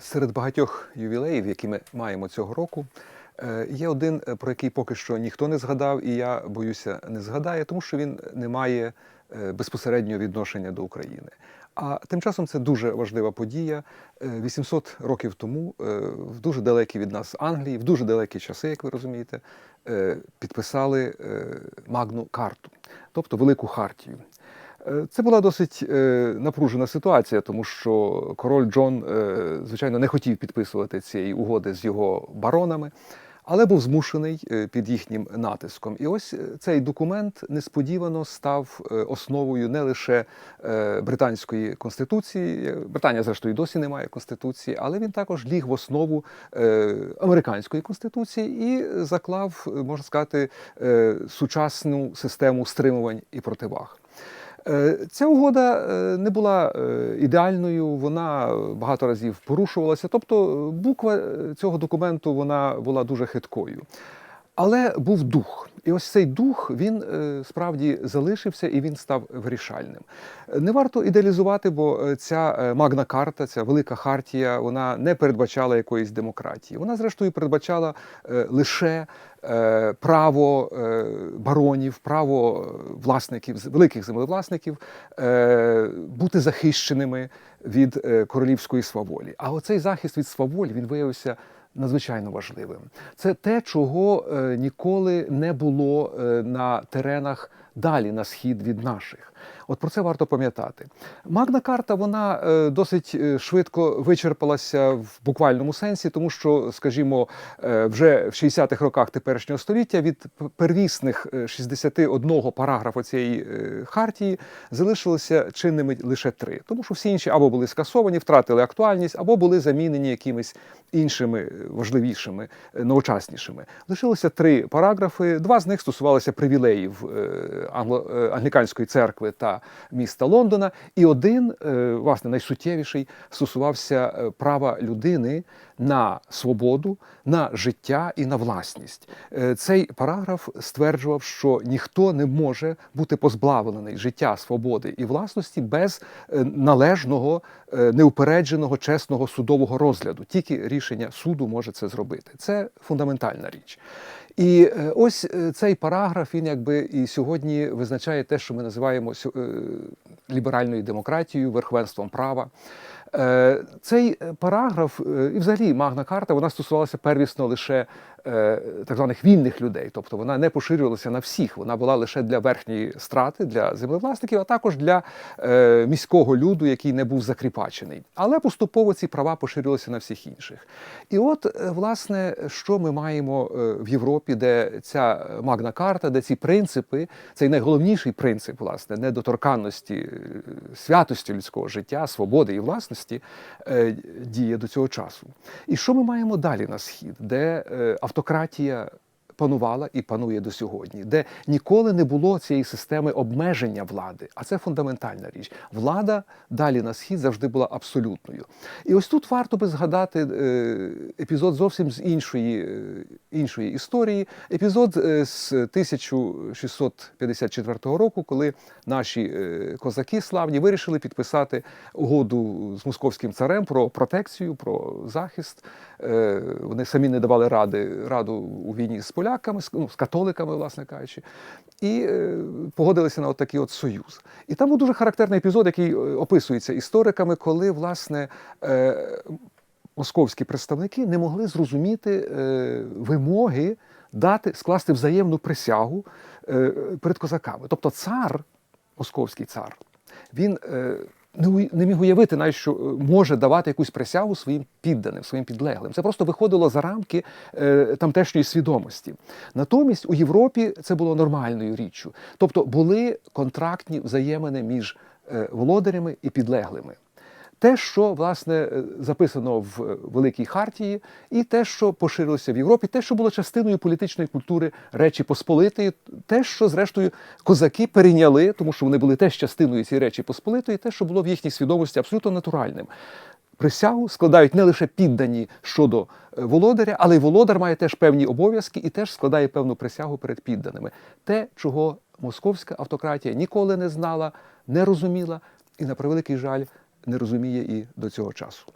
Серед багатьох ювілеїв, які ми маємо цього року, е, є один, е, про який поки що ніхто не згадав, і я боюся, не згадає, тому що він не має е, безпосереднього відношення до України. А тим часом це дуже важлива подія. Е, 800 років тому, в дуже далекій від нас Англії, в дуже далекі часи, як ви розумієте, підписали Магну карту, тобто Велику Хартію. Це була досить е, напружена ситуація, тому що король Джон, е, звичайно, не хотів підписувати цієї угоди з його баронами, але був змушений е, під їхнім натиском. І ось цей документ несподівано став основою не лише британської конституції. Британія, зрештою, досі не має конституції, але він також ліг в основу американської конституції і заклав, можна сказати, сучасну систему стримувань і противаг. Е, Ця угода е, не була е, ідеальною, вона багато разів порушувалася. Тобто буква цього документу вона була дуже хиткою. Але був дух. І ось цей дух він е, справді залишився і він став вирішальним. Не варто ідеалізувати, бо е, ця е, магна карта, ця велика хартія, вона не передбачала якоїсь демократії. Вона, зрештою, передбачала лише право баронів, право власників, великих землевласників бути захищеними від королівської сваволі. А оцей захист від сваволі він виявився надзвичайно важливим. Це те, чого е, ніколи не було е, на теренах далі на схід від наших. От про це варто пам'ятати. Магна карта вона е, досить е, швидко вичерпалася в буквальному сенсі, тому що, скажімо, е, вже в 60-х роках теперішнього століття від первісних е, 61 параграфу цієї хартії залишилося чинними лише три, тому що всі інші або були скасовані, втратили актуальність, або були замінені якимись іншими важливішими, новочаснішими. Лишилося три параграфи. Два з них стосувалися привілеїв англіканської церкви та міста Лондона, і один, е, власне, найсуттєвіший стосувався е, права людини на свободу, на життя і на власність. Е, Цей параграф стверджував, що ніхто не може бути позбавлений життя, свободи і власності без е, належного, е, неупередженого, чесного судового розгляду. Тільки рішення суду може це зробити. Це фундаментальна річ. І ось цей параграф він якби і сьогодні визначає те, що ми називаємо ліберальною демократією, верховенством права. Е, Цей е, параграф е, і взагалі Магна Карта вона стосувалася первісно лише так званих вільних людей, тобто вона не поширювалася на всіх. Вона була лише для верхньої страти, для землевласників, а також для е, міського люду, який не був закріпачений. Але поступово ці права поширювалися на всіх інших. І от, е, власне, що ми маємо е, в Європі, де ця Магна Карта, де ці принципи, цей найголовніший принцип, власне, недоторканності, е, святості людського життя, свободи і власності е, діє до цього часу. І що ми маємо далі на схід, де е, автократія панувала і панує до сьогодні, де ніколи не було цієї системи обмеження влади, а це фундаментальна річ. Влада далі на схід завжди була абсолютною. І ось тут варто би згадати е, епізод зовсім з іншої, е, іншої історії. Епізод е, з 1654 року, коли наші козаки славні вирішили підписати угоду з московським царем про протекцію, про захист. Вони самі не давали ради раду у війні з поляками, з, ну, з католиками, власне кажучи, і е, погодилися на от такий от союз. І там був дуже характерний епізод, який е, описується істориками, коли власне. Е, Московські представники не могли зрозуміти е, вимоги дати скласти взаємну присягу е, перед козаками. Тобто цар, московський цар, він е, не, не міг уявити, навіть, що е, може давати якусь присягу своїм підданим, своїм підлеглим. Це просто виходило за рамки е, тамтешньої свідомості. Натомість у Європі це було нормальною річчю. Тобто були контрактні взаємини між е, володарями і підлеглими. Те, що власне е, записано в е, Великій Хартії, і те, що поширилося в Європі, те, що було частиною політичної культури Речі Посполитої, те, що зрештою козаки перейняли, тому що вони були теж частиною цієї Речі Посполитої, те, що було в їхній свідомості абсолютно натуральним. Присягу складають не лише піддані щодо е, володаря, але й володар має теж певні обов'язки і теж складає певну присягу перед підданими. Те, чого московська автократія ніколи не знала, не розуміла і, на превеликий жаль, не розуміє і до цього часу.